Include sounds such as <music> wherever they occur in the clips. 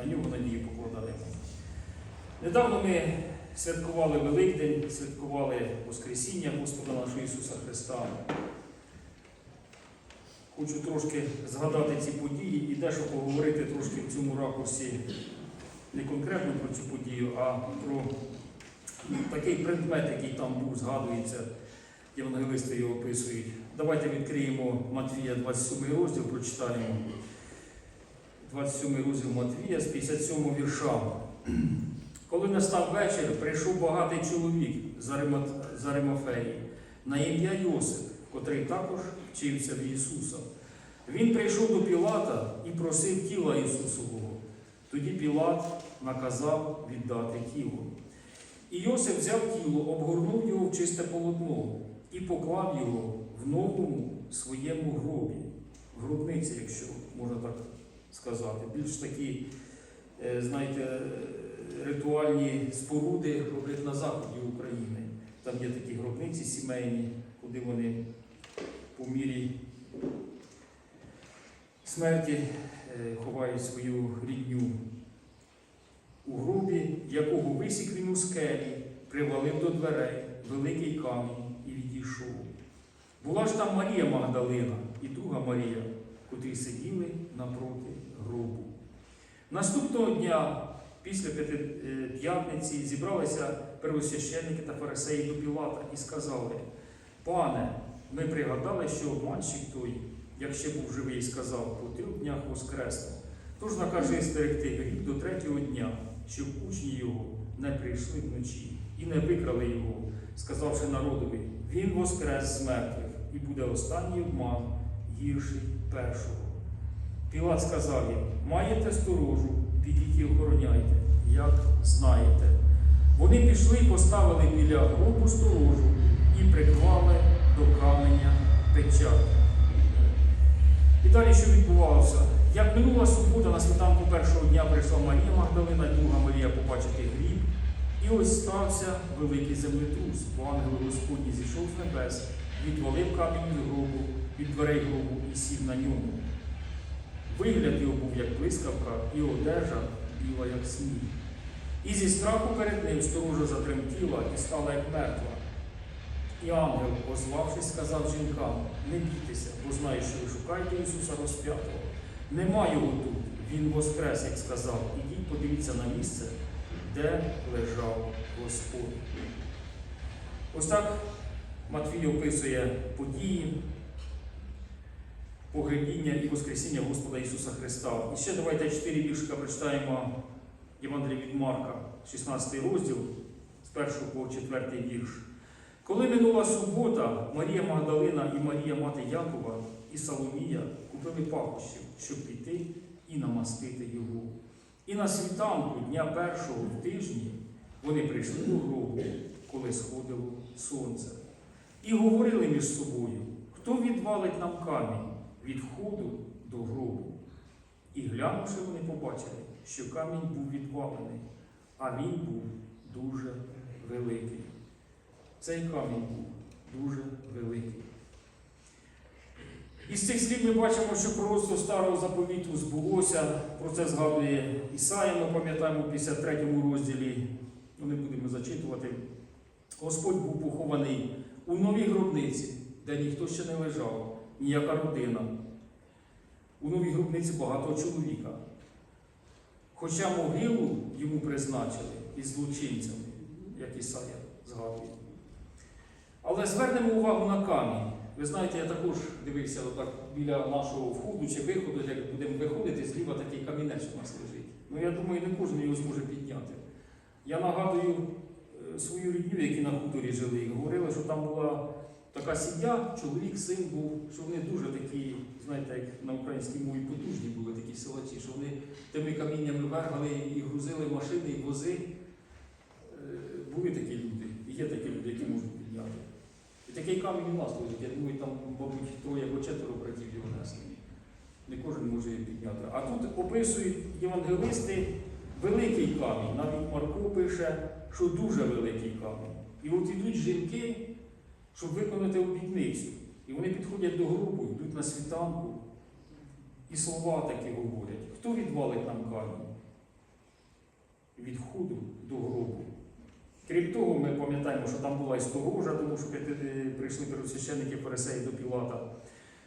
на нього надію покладаємо. Недавно ми святкували Великдень, святкували Воскресіння Господа нашого Ісуса Христа. Хочу трошки згадати ці події і дещо поговорити трошки в цьому ракурсі не конкретно про цю подію, а про такий предмет, який там був, згадується, євангелисти його описують. Давайте відкриємо Матвія 27 розділ, прочитаємо. 27 розділ Матвія з 57 вірша. Коли настав вечір, прийшов багатий чоловік з Арима- Аримафеї на ім'я Йосип, котрий також вчився в Ісуса. Він прийшов до Пілата і просив тіла Ісусового. Тоді Пілат наказав віддати тіло. І Йосип взяв тіло, обгорнув його в чисте полотно і поклав його в новому своєму гробі, в гробниці, якщо можна так сказати. Більш такі, е, знаєте, ритуальні споруди роблять на заході України. Там є такі гробниці сімейні, куди вони по мірі смерті е, ховають свою рідню. У гробі, якого висік він у скелі, привалив до дверей великий камінь і відійшов. Була ж там Марія Магдалина і друга Марія, котрі сиділи напроти. Наступного дня, після е, п'ятниці, зібралися первосвященники та фарисеї до Пілата і сказали: Пане, ми пригадали, що обманщик той, як ще був живий, сказав, по трьох днях воскресне. Тож накажи стерегти гріх до третього дня, щоб учні його не прийшли вночі і не викрали його, сказавши народові, він воскрес з мертвих, і буде останній обман гірший першого. Пілат сказав їм, маєте сторожу, підіть і охороняйте, як знаєте. Вони пішли і поставили біля гробу сторожу і приклали до каменя печать. І далі що відбувалося? Як минула субота на світанку першого дня прийшла Марія Магдалина, друга Марія побачити гріб, і ось стався великий землетрус, бо ангел Господній зійшов з небес, відвалив камінь від гробу, від дверей гробу і сів на ньому. Вигляд його був як блискавка, і одежа біла, як сніг. І зі страху перед ним сторожа затремтіла і стала як мертва. І ангел, озвавшись, сказав жінкам: не бійтеся, бо знаю, що ви шукаєте Ісуса розп'ятого. Нема його тут, Він воскрес, як сказав. Ідіть, подивіться на місце, де лежав Господь. Ось так Матвій описує події погребіння і Воскресіння Господа Ісуса Христа. І ще давайте чотири віршика прочитаємо Євангелія від Марка, 16 розділ, з 1 по 4 вірш. Коли минула субота, Марія Магдалина і Марія мати Якова і Соломія купили пахощів, щоб піти і намастити його. І на світанку дня першого в тижні вони прийшли до гробу, коли сходило сонце, і говорили між собою, хто відвалить нам камінь від входу до гробу. І глянувши, вони побачили, що камінь був відвалений, а він був дуже великий. Цей камінь був дуже великий. Із цих слів ми бачимо, що пророцтво старого заповіту збулося. Про це згадує Ісая, ми пам'ятаємо в 53 розділі. Ну, не будемо зачитувати. Господь був похований у новій гробниці, де ніхто ще не лежав, ніяка родина. У новій гробниці багато чоловіка. Хоча могилу йому призначили із злочинцями, як Ісая згадує. Але звернемо увагу на камінь. Ви знаєте, я також дивився отак біля нашого входу чи виходу, як будемо виходити, зліва такий камінець у нас лежить. Ну я думаю, не кожен його зможе підняти. Я нагадую е, свою рідню, які на хуторі жили, і говорили, що там була така сім'я, чоловік, син був, що вони дуже такі, знаєте, як на українській мові потужні були такі силачі, що вони тими каміннями вергали і грузили машини, і вози. Е, Були такі люди, і є такі люди, які можуть підняти. І такий камінь у нас лежить. Я думаю, там, мабуть, троє або четверо братів його несли. Не кожен може її підняти. А тут описують євангелисти великий камінь. Навіть Марко пише, що дуже великий камінь. І от ідуть жінки, щоб виконати обітницю. І вони підходять до гробу, йдуть на світанку. І слова такі говорять: хто відвалить нам камінь? від входу до гробу. Крім того, ми пам'ятаємо, що там була і сторожа, тому що прийшли первосвященники фарисеї до Пілата.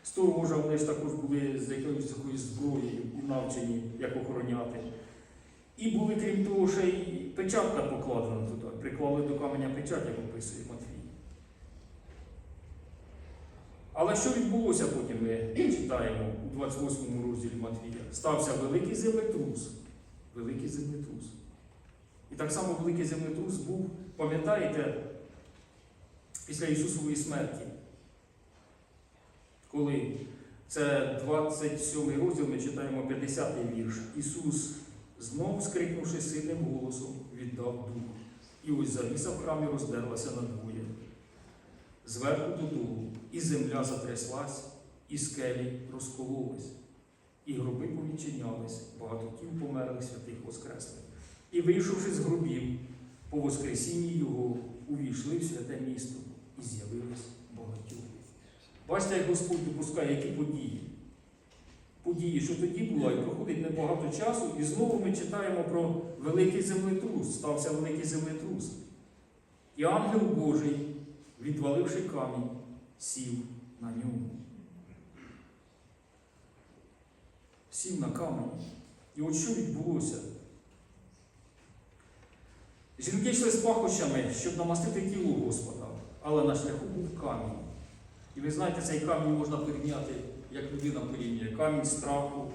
Сторожа, вони ж також були з якоюсь такою зброєю і навчені, як охороняти. І були, крім того, ще й печатка покладена туди. Приклали до каменя печать, як описує Матвій. Але що відбулося потім, ми читаємо у 28 розділі Матвія? Стався великий землетрус. Великий землетрус. І так само великий землетрус був, пам'ятаєте, після Ісусової смерті. Коли це 27 розділ, ми читаємо 50 вірш. Ісус, знов скрикнувши сильним голосом, віддав дух. І ось завіса в храмі роздерлася надвоє. Зверху додолу, і земля затряслась, і скелі розкололись, і гроби повідчинялись, багато тіл померлих святих воскресли. І, вийшовши з гробів, по Воскресінні Його, увійшли в святе місто і з'явились багатьох. Бачите, як Господь допускає, які події. Події, що тоді було, і проходить небагато часу, і знову ми читаємо про великий землетрус, стався великий землетрус. І ангел Божий, відваливши камінь, сів на ньому. Сів на камінь. І от що відбулося? Жінки йшли з пахощами, щоб намастити тіло Господа, але на шляху був камінь. І ви знаєте, цей камінь можна порівняти, як людина порівнює, камінь страху.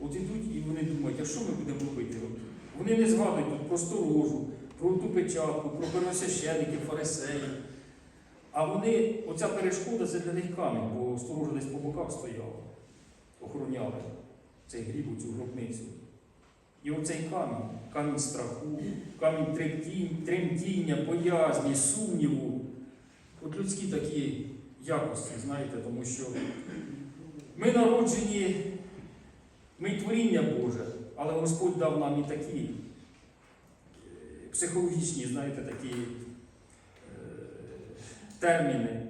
От ідуть і вони думають, а що ми будемо робити? От вони не згадують про сторожу, про ту печатку, про первосвящеників, фарисеїв. А вони, оця перешкода це для них камінь, бо сторожа десь по боках стояла, охороняли цей гріб, цю гробницю. І оцей камінь, камінь страху, камінь тремтіння, боязні, сумніву. От людські такі якості, знаєте, тому що ми народжені, ми творіння Боже, але Господь дав нам і такі е, психологічні, знаєте, такі терміни.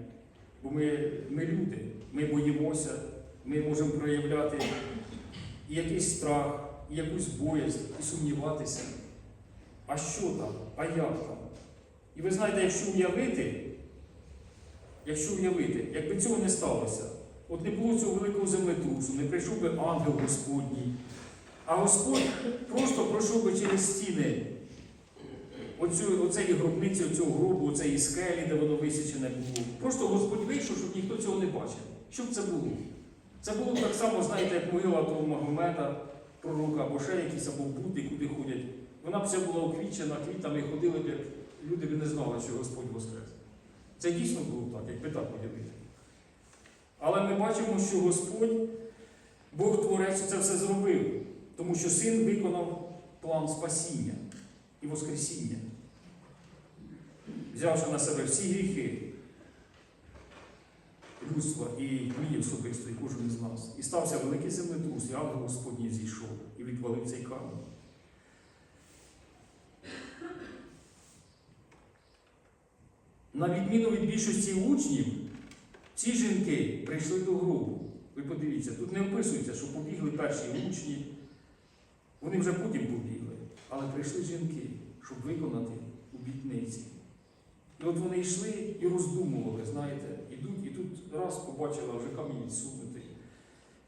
Бо ми, ми люди, ми боїмося, ми можемо проявляти і якийсь страх, і якусь боязнь, і сумніватися. А що там? А як там? І ви знаєте, якщо уявити, якщо уявити, якби цього не сталося, от не було цього великого землетрусу, не прийшов би ангел Господній, а Господь просто пройшов би через стіни оцю, оцеї гробниці, оцього гробу, оцеї скелі, де воно висічене було. Просто Господь вийшов, щоб ніхто цього не бачив. Що б це було? Це було так само, знаєте, як могила того Магомета, пророка, або ще якісь, або Будди, куди ходять. Вона б вся була уквічена квітами, ходили б, як люди б не знали, що Господь воскрес. Це дійсно було так, якби так уявити. Але ми бачимо, що Господь, Бог Творець, це все зробив, тому що син виконав план спасіння і Воскресіння, взявши на себе всі гріхи людства і мій особисто, і кожен із нас. І стався великий землетрус, і ангел Господній зійшов і відвалив цей камінь. На відміну від більшості учнів, ці жінки прийшли до гробу. Ви подивіться, тут не описується, що побігли перші учні, вони вже потім побігли, але прийшли жінки, щоб виконати обітниці. І от вони йшли і роздумували, знаєте, ідуть, і тут раз побачила вже камінь відсунутий,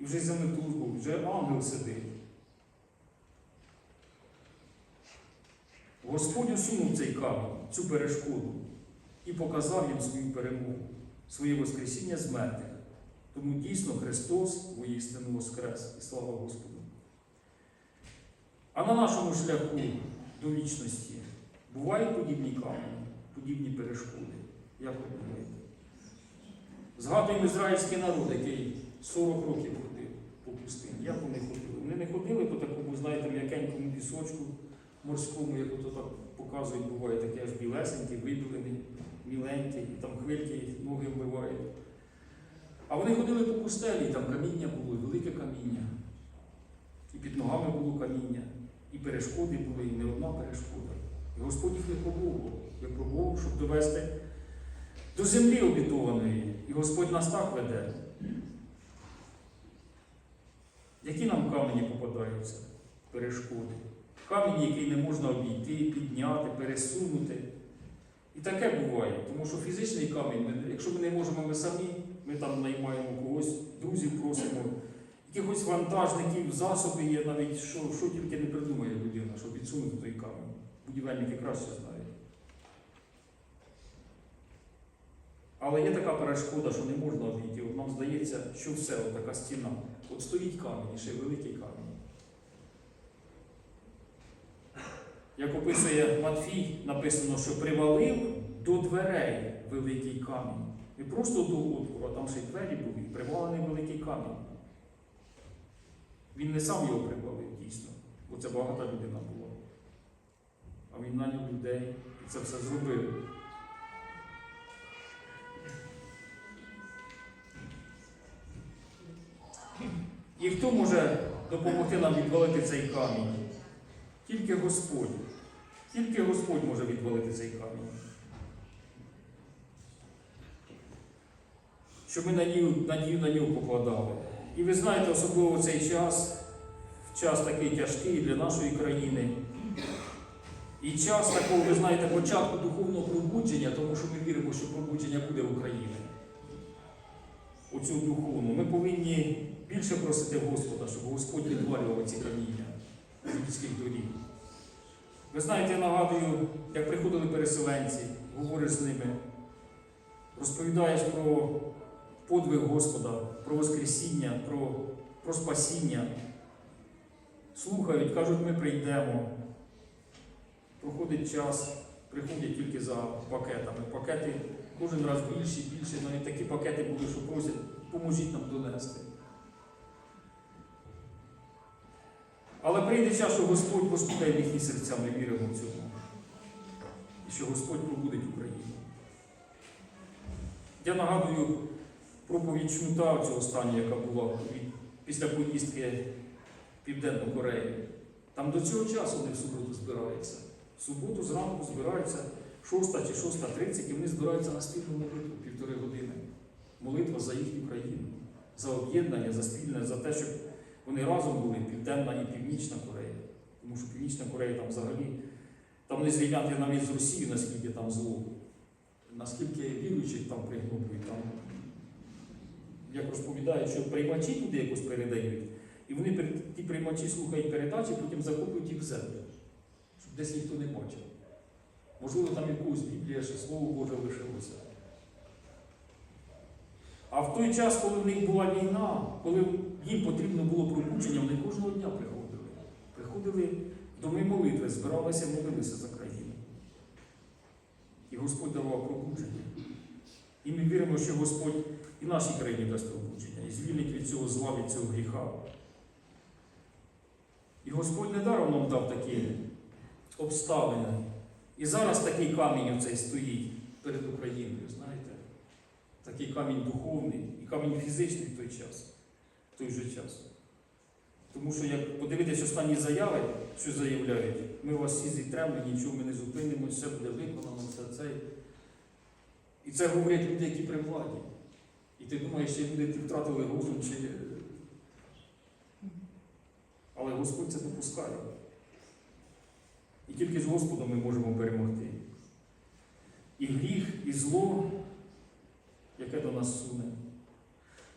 і вже землетрус був, вже ангел сидить. Господь усунув цей камінь, цю перешкоду, і показав їм свою перемогу, своє Воскресіння з мертвих. Тому дійсно Христос воістину воскрес і слава Господу. А на нашому шляху до вічності бувають подібні камені, подібні перешкоди. Як ви думаєте? Згадуємо ізраїльський народ, який 40 років ходив по пустині. Як вони ходили? Вони не ходили по такому, знаєте, м'якенькому пісочку морському, як ото так показують, буває таке аж білесенький, вибілений, міленький, там хвильки ноги вбивають. А вони ходили по пустелі, там каміння було, велике каміння. І під ногами було каміння, і перешкоди були, і не одна перешкода. І Господь їх випробовував, випробовував, щоб довести до землі обітованої. І Господь нас так веде. Які нам камені попадаються? Перешкоди. Камінь, який не можна обійти, підняти, пересунути. І таке буває, тому що фізичний камінь, якщо ми не можемо ми самі, ми там наймаємо когось, друзів просимо, якихось вантажників, засоби є навіть, що, що тільки не придумає людина, щоб відсунути той камінь. Будівельники краще знають. Але є така перешкода, що не можна обійти. От нам здається, що все, от така стіна. От стоїть камінь, ще великий камінь. Як описує Матфій, написано, що привалив до дверей великий камінь. Не просто до отвору, а там ще й двері були, привалений великий камінь. Він не сам його привалив дійсно, бо це багата людина була. А він наняв людей і це все зробив. І хто може допомогти нам відвалити цей камінь? Тільки Господь. Тільки Господь може відвалити цей камінь. Щоб ми надію, надію на нього покладали. І ви знаєте, особливо цей час, час такий тяжкий для нашої країни. І час такого, ви знаєте, початку духовного пробудження, тому що ми віримо, що пробудження буде в Україні. Оцю духовну. Ми повинні більше просити Господа, щоб Господь відвалював ці каміння з людських доріг. Ви знаєте, я нагадую, як приходили переселенці, говориш з ними, розповідаєш про подвиг Господа, про Воскресіння, про, про спасіння. Слухають, кажуть, ми прийдемо. Проходить час, приходять тільки за пакетами. Пакети кожен раз більші, більші. Навіть такі пакети були, що просять, поможіть нам донести. Але прийде час, що Господь постукає їхні серця, ми віримо в цьому. І що Господь пробудить Україну. Я нагадую проповідь Шмута, цього останнього, яка була після поїздки в Південну Корею. Там до цього часу вони в суботу збираються. В суботу зранку збираються 6 чи 6.30 і вони збираються на спільну молитву півтори години. Молитва за їхню країну, за об'єднання, за спільне, за те, щоб вони разом були Південна і Північна Корея. Тому що Північна Корея там взагалі, там не зрівняти навіть з Росією, наскільки там зло, наскільки віруючих там пригнобують. Там, як розповідають, що приймачі туди якось передають, і вони ті приймачі слухають передачі, потім закопують їх в землю, щоб десь ніхто не бачив. Можливо, там якусь Біблія, ще Слово Боже лишилося. А в той час, коли в них була війна, коли їм потрібно було пробудження, вони кожного дня приходили. Приходили в доми молитви, збиралися, молилися за країну. І Господь давав пробудження. І ми віримо, що Господь і нашій країні дасть пробудження, і звільнить від цього зла, від цього гріха. І Господь недаром нам дав такі обставини. І зараз такий камінь оцей стоїть перед Україною, знаєте. Такий камінь духовний і камінь фізичний в той час, в той же час. Тому що як подивитися останні заяви, що заявляють, ми вас всі зітремо, нічого ми не зупинимося, все буде виконано, все це. І це говорять люди, які при владі. І ти думаєш, що люди втратили розум, чи. Але Господь це допускає. І тільки з Господом ми можемо перемогти. І гріх, і зло, яке до нас суне.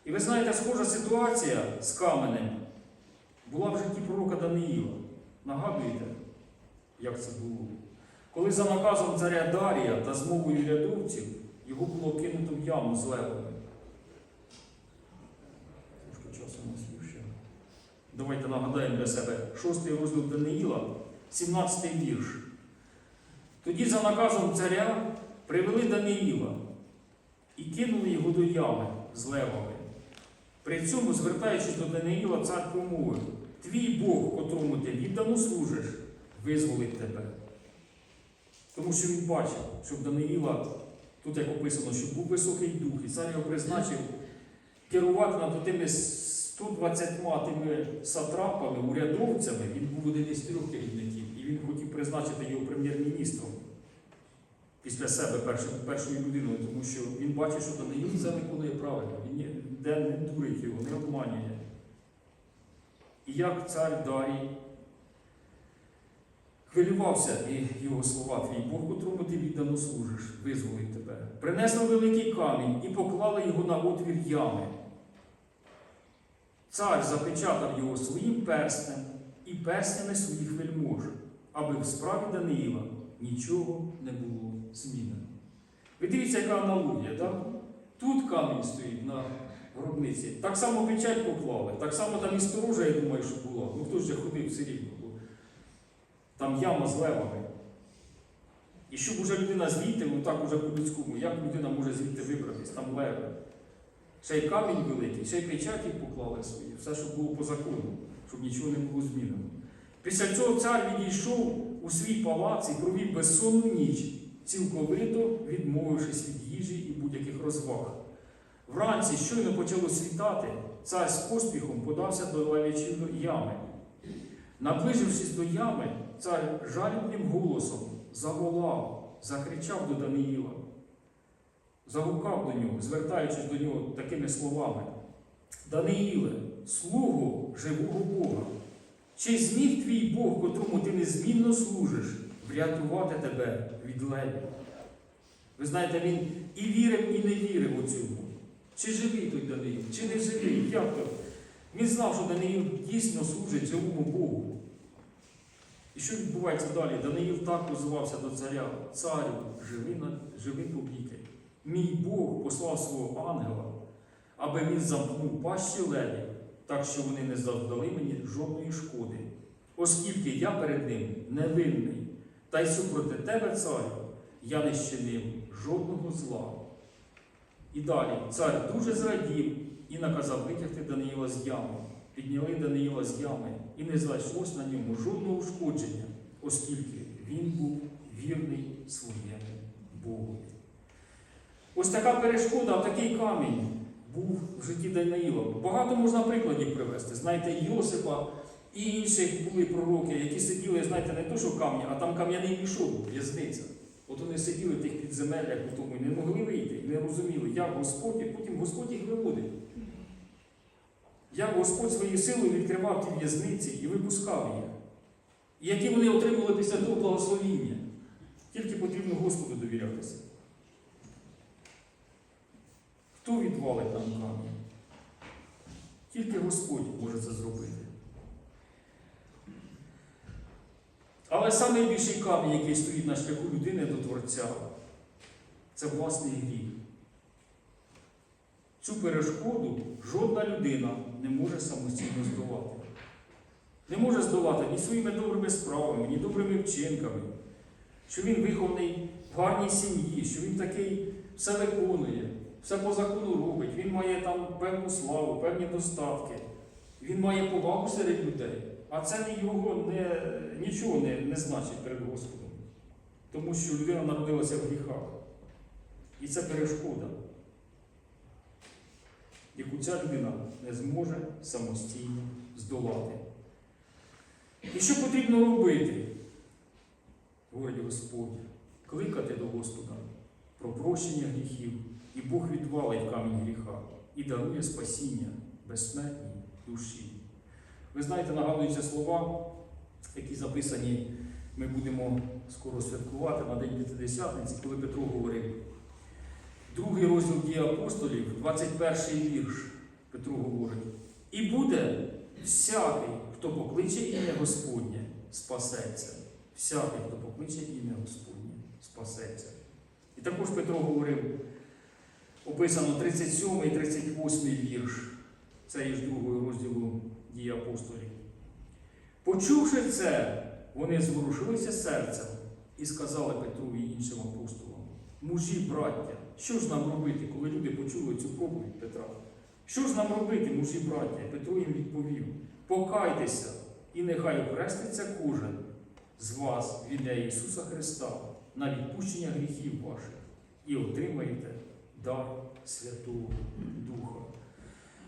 І ви знаєте, схожа ситуація з каменем була в житті пророка Даниїла. Нагадуєте, як це було? Коли за наказом царя Дарія та змовою рядовців його було кинуто в яму з левами. Трошки часу нас є ще. Давайте нагадаємо для себе шостий розділ Даниїла, 17 вірш. Тоді за наказом царя привели Даниїла і кинули його до ями з левами. При цьому, звертаючись до Даниїла, цар промовив: Твій Бог, котрому ти віддано служиш, визволить тебе. Тому що він бачив, що в Даниїла, тут як описано, що був високий дух, і цар його призначив керувати над тими 120 тими сатрапами, урядовцями, він був один із трьох керівників, і він хотів призначити його прем'єр-міністром після себе першим, першою людиною, тому що він бачить, що Даниїл це виконує правильно, він ніде не дурить його, не обманює. І як цар Дарій Хвилювався і його слова, твій Бог, котрому ти віддано служиш, визволить тебе. Принесли великий камінь і поклали його на отвір ями. Цар запечатав його своїм перстем і перстями своїх вельмож, аби в справі Даниїла нічого не було змінено. Ви дивіться, яка аналогія, так? Тут камінь стоїть на гробниці. Так само печать поклали, так само там і сторожа, я думаю, що була. Ну хто ж ходив все рівно. Там яма з левами. І щоб уже людина звідти, ну так уже по-людському, як людина може звідти вибратись, там леви. Ще й камінь великий, ще й печаті поклали свої, все, що було по закону, щоб нічого не було змінено. Після цього цар відійшов у свій палац і провів безсонну ніч, цілковито відмовившись від їжі і будь-яких розваг. Вранці, щойно почало світати, цар з поспіхом подався до лавячої ями. Наближившись до ями, цар жалібним голосом заволав, закричав до Даниїла, загукав до нього, звертаючись до нього такими словами: Даниїле, слугу живого Бога, чи зміг твій Бог, котрому ти незмінно служиш, врятувати тебе від левів? Ви знаєте, він і вірив, і не вірив у цьому. Чи живий той Даниїл, чи не живий? Як то? Він знав, що Даниїл дійсно служить цьому Богу. І що відбувається далі? Даниїл так позивався до царя, царю, живи, живи повіки. Мій Бог послав свого ангела, аби він замкнув пащі левів, так що вони не завдали мені жодної шкоди, оскільки я перед ним невинний, та й супроти тебе, царю, я не щинив жодного зла. І далі цар дуже зрадів і наказав витягти Даниїла з ями. Підняли Даниїла з ями, і не знайшлось на ньому жодного ушкодження, оскільки він був вірний своєму Богу. Ось така перешкода, такий камінь був в житті Даниїла. Багато можна прикладів привести. Знаєте, Йосипа і інших були пророки, які сиділи, знаєте, не то, що камні, а там кам'яний мішок, в'язниця. От вони сиділи в тих підземеллях у тому і не могли вийти, і не розуміли, як Господь, і потім Господь їх виводив. Як Господь своєю силою відкривав ті в'язниці і випускав їх. І які вони отримали після того благословіння. Тільки потрібно Господу довірятися. Хто відвалить нам камінь? Тільки Господь може це зробити. Але найбільший камінь, який стоїть на шляху людини до Творця, це власний гріх. Цю перешкоду жодна людина не може самостійно здолати. Не може здолати ні своїми добрими справами, ні добрими вчинками, що він вихований в гарній сім'ї, що він такий все виконує, все по закону робить, він має там певну славу, певні достатки, він має повагу серед людей. А це його не, нічого не, не значить перед Господом. Тому що людина народилася в гріхах. І це перешкода, яку ця людина не зможе самостійно здолати. І що потрібно робити? Говорить Господь, кликати до Господа про прощення гріхів, і Бог відвалить камінь гріха і дарує спасіння безсмертній душі. Ви знаєте, нагадуються слова, які записані, ми будемо скоро святкувати на День П'ятидесятниці, коли Петро говорив. Другий розділ дії апостолів, 21 вірш, Петро говорить. І буде всякий, хто покличе ім'я Господнє, спасеться. Всякий, хто покличе ім'я Господнє, спасеться. І також Петро говорив, описано 37 і 38 вірш. Це є ж другого розділу дії апостолів. Почувши це, вони зворушилися серцем і сказали Петру і іншим апостолам: мужі, браття, що ж нам робити, коли люди почули цю проповідь Петра? Що ж нам робити, мужі, браття? Петро їм відповів: покайтеся, і нехай хреститься кожен з вас в Ісуса Христа на відпущення гріхів ваших і отримаєте дар Святого Духа.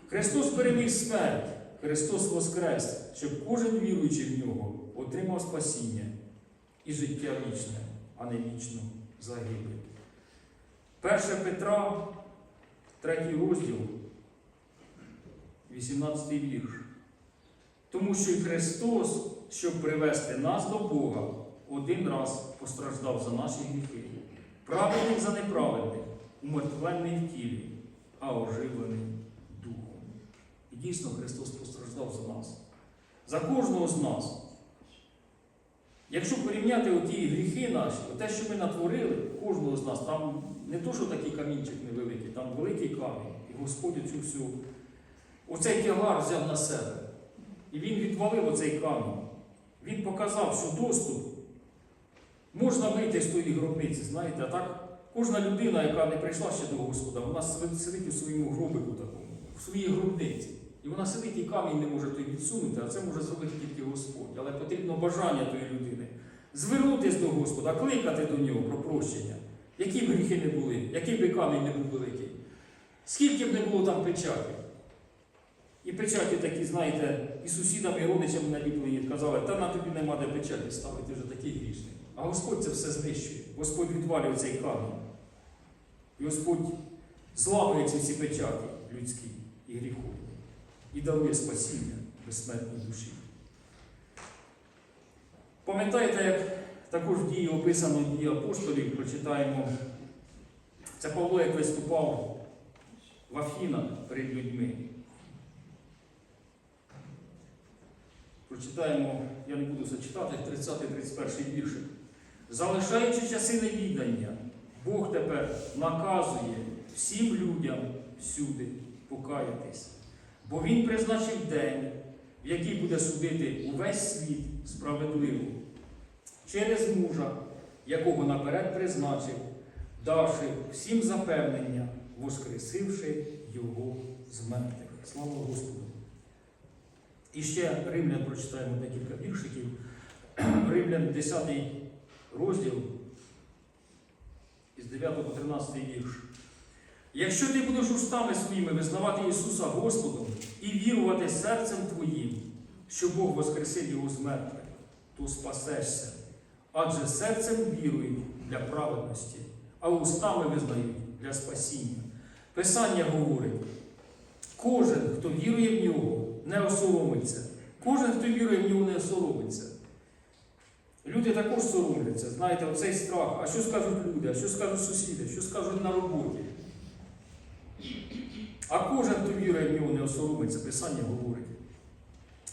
Христос переміг смерть, Христос воскрес, щоб кожен віруючий в нього отримав спасіння і життя вічне, а не вічну загибель. 1 Петра, 3 розділ, 18 вірш. Тому що і Христос, щоб привести нас до Бога, один раз постраждав за наші гріхи, праведник за неправедних, умертвлений в тілі, а оживлений дійсно Христос постраждав за нас, за кожного з нас. Якщо порівняти оті гріхи наші, те, що ми натворили, кожного з нас, там не то, що такий камінчик невеликий, там великий камінь. І Господь оцю всю, оцей тягар взяв на себе. І він відвалив оцей камінь. Він показав, що доступ можна вийти з тої гробниці, знаєте, а так кожна людина, яка не прийшла ще до Господа, вона сидить у своєму гробику такому, в своїй гробниці. І вона сидить і камінь не може той відсунути, а це може зробити тільки Господь. Але потрібно бажання тої людини. Звернутися до Господа, кликати до нього про прощення. Які б гріхи не були, який би камінь не був великий. Скільки б не було там печатів. І печаті такі, знаєте, і сусідам, і родичам наліплені казали, та на тобі нема де печаті ставити, вже такий грішний. А Господь це все знищує. Господь відвалює цей камінь. І Господь зламує ці всі печаті людські і гріховні і дарує спасіння безсмертній душі. Пам'ятаєте, як також в дії описано в дії апостолів, прочитаємо. Це Павло, як виступав в Афінах перед людьми. Прочитаємо, я не буду це читати, 30-31 віршик. Залишаючи часи невідання, Бог тепер наказує всім людям всюди покаятись, бо Він призначив день, в який буде судити увесь світ справедливо, через мужа, якого наперед призначив, давши всім запевнення, воскресивши його з мертвих. Слава Господу! І ще Римлян прочитаємо декілька віршиків. <clears throat> Римлян 10 розділ із 9 по 13 вірш. Якщо ти будеш устами своїми визнавати Ісуса Господом і вірувати серцем твоїм, що Бог воскресив Його з мертвих, то спасешся. Адже серцем вірують для праведності, а устами визнають для спасіння. Писання говорить, кожен, хто вірує в нього, не осоромиться. Кожен, хто вірує в нього, не осоромиться. Люди також соромляться, знаєте, оцей страх. А що скажуть люди, а що скажуть сусіди, що скажуть на роботі? А кожен, хто вірує в нього, не осоромиться, Писання говорить.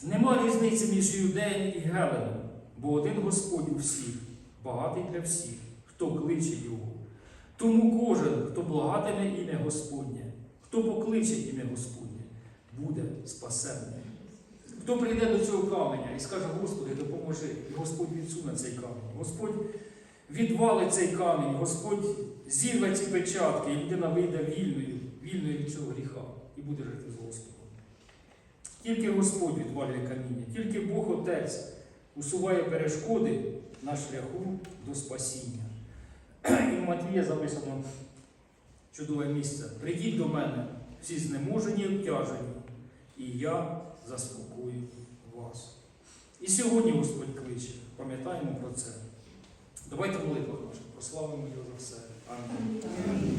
Нема різниці між юдеєм і Геленом, бо один Господь у всіх, багатий для всіх, хто кличе Його. Тому кожен, хто благатиме ім'я Господнє, хто покличе ім'я Господнє, буде спасенний. Хто прийде до цього каменя і скаже, Господи, допоможи, і Господь відсуне цей камінь. Господь відвалить цей камінь, Господь зірве ці печатки, і людина вийде вільною, вільною від цього гріха і буде жити з Господом. Тільки Господь відвалює каміння, тільки Бог Отець усуває перешкоди на шляху до спасіння. І в Матвія записано чудове місце. Придіть до мене, всі знеможені і обтяжені, і я заспокою вас. І сьогодні Господь кличе, пам'ятаємо про це. Давайте молитву нашу, прославимо його за все. Амінь.